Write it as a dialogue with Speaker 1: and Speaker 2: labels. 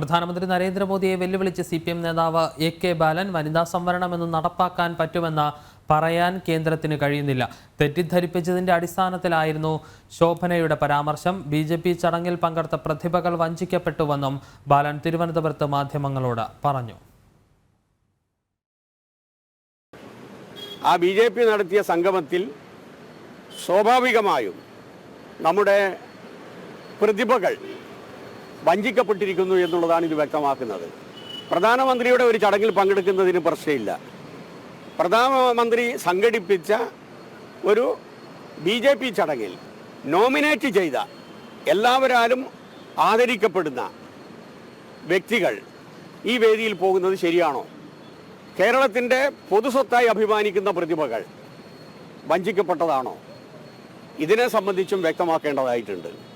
Speaker 1: പ്രധാനമന്ത്രി നരേന്ദ്രമോദിയെ വെല്ലുവിളിച്ച് സി പി എം നേതാവ് എ കെ ബാലൻ വനിതാ സംവരണമെന്ന് നടപ്പാക്കാൻ പറ്റുമെന്ന് പറയാൻ കേന്ദ്രത്തിന് കഴിയുന്നില്ല. തെറ്റിദ്ധരിപ്പിച്ചതിന്റെ അടിസ്ഥാനത്തിലായിരുന്നു ശോഭനയുടെ പരാമർശം. ബി ജെ പി ചടങ്ങിൽ പങ്കെടുത്ത പ്രതിഭകൾ വഞ്ചിക്കപ്പെട്ടുവെന്നും ബാലൻ തിരുവനന്തപുരത്ത് മാധ്യമങ്ങളോട് പറഞ്ഞു.
Speaker 2: ആ ബി ജെ പി നടത്തിയ സംഗമത്തിൽ സ്വാഭാവികമായും നമ്മുടെ പ്രതിഭകൾ വഞ്ചിക്കപ്പെട്ടിരിക്കുന്നു എന്നുള്ളതാണ് ഇത് വ്യക്തമാക്കുന്നത്. പ്രധാനമന്ത്രിയുടെ ഒരു ചടങ്ങിൽ പങ്കെടുക്കുന്നതിന് പ്രശ്നമില്ല. പ്രധാനമന്ത്രി സംഘടിപ്പിച്ച ഒരു ബി ജെ പി ചടങ്ങിൽ നോമിനേറ്റ് ചെയ്ത എല്ലാവരാലും ആദരിക്കപ്പെടുന്ന വ്യക്തികൾ ഈ വേദിയിൽ പോകുന്നത് ശരിയാണോ? കേരളത്തിന്റെ പൊതുസ്വത്തായി അഭിമാനിക്കുന്ന പ്രതിഭകൾ വഞ്ചിക്കപ്പെട്ടതാണോ? ഇതിനെ സംബന്ധിച്ചും വ്യക്തമാക്കേണ്ടതായിട്ടുണ്ട്.